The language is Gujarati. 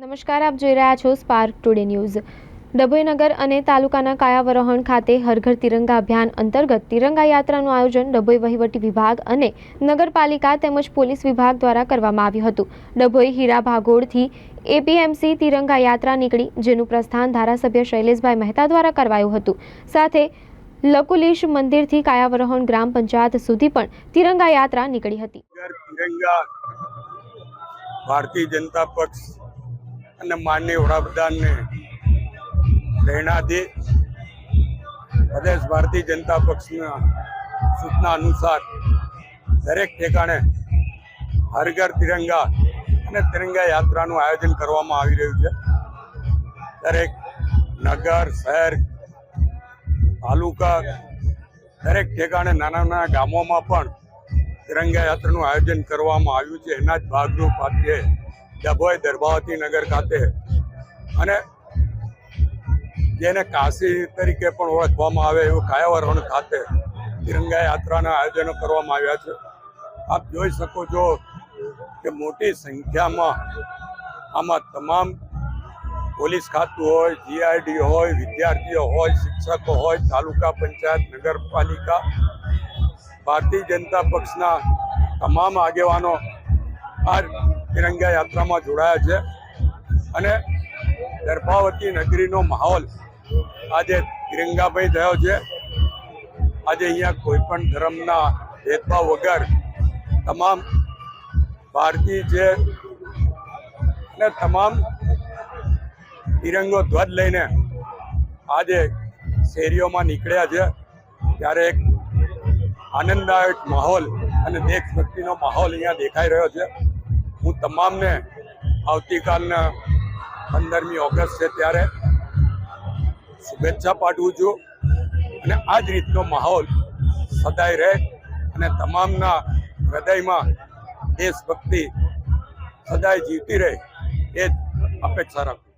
નમસ્કાર, આપ જોઈ રહ્યા છો સ્પાર્ક ટુડે ન્યૂઝ ડભોઈ નગર અને તાલુકાના કાયાવરોહણ ખાતે હરઘર તિરંગા અભિયાન અંતર્ગત તિરંગા યાત્રાનું આયોજન ડભોઈ વહીવટી વિભાગ અને નગરપાલિકા તેમજ પોલીસ વિભાગ દ્વારા કરવામાં આવ્યું હતું. ડભોઈ હીરા ભાગોળથી એપીએમસી તિરંગા યાત્રા નીકળી, જેનું પ્રસ્થાન ધારાસભ્ય શૈલેષભાઈ મહેતા દ્વારા કરવાયું હતું. સાથે લકુલીશ મંદિરથી કાયાવરોહણ ગ્રામ પંચાયત સુધી પણ તિરંગા યાત્રા નીકળી હતી. ભારતીય જનતા પક્ષ અને માનનીય વડાપ્રધાનને પ્રેરણાથી પ્રદેશ ભારતીય જનતા પક્ષના સૂચના અનુસાર દરેક ઠેકાણે હર ઘર તિરંગા અને તિરંગા યાત્રાનું આયોજન કરવામાં આવી રહ્યું છે. દરેક નગર, શહેર, તાલુકા, દરેક ઠેકાણે નાના નાના ગામોમાં પણ તિરંગા યાત્રાનું આયોજન કરવામાં આવ્યું છે. એના જ ભાગરૂપ આજે ડભોઈ દરબાવતી નગર ખાતે અને જેને કાશી તરીકે પણ ઓળખવામાં આવે એવું કાયાવરણ ખાતે તિરંગા યાત્રાના આયોજનો કરવામાં આવ્યા છે. આપ જોઈ શકો છો કે મોટી સંખ્યામાં આમાં તમામ પોલીસ ખાતું હોય, જીઆઈડી હોય, વિદ્યાર્થીઓ હોય, શિક્ષકો હોય, તાલુકા પંચાયત, નગરપાલિકા, ભારતીય જનતા પક્ષના તમામ આગેવાનો આ તિરંગા યાત્રામાં જોડાયા છે. અને દર્ભાવતી નગરીનો માહોલ આજે તિરંગાભાઈ થયો છે. આજે અહીંયા કોઈ પણ ધર્મના ભેદભાવ વગર તમામ ભારતીય છે અને તમામ તિરંગો ધ્વજ લઈને આજે શેરીઓમાં નીકળ્યા છે. ત્યારે એક આનંદદાયક માહોલ અને દેશભક્તિનો માહોલ અહીંયા દેખાઈ રહ્યો છે. હું તમામને આવતીકાલના પંદરમી ઓગસ્ટ છે ત્યારે શુભેચ્છા પાઠવું છું અને આ જ રીતનો માહોલ સદાય રહે અને તમામના હૃદયમાં દેશભક્તિ સદાય જીવતી રહે એ જ અપેક્ષા રાખું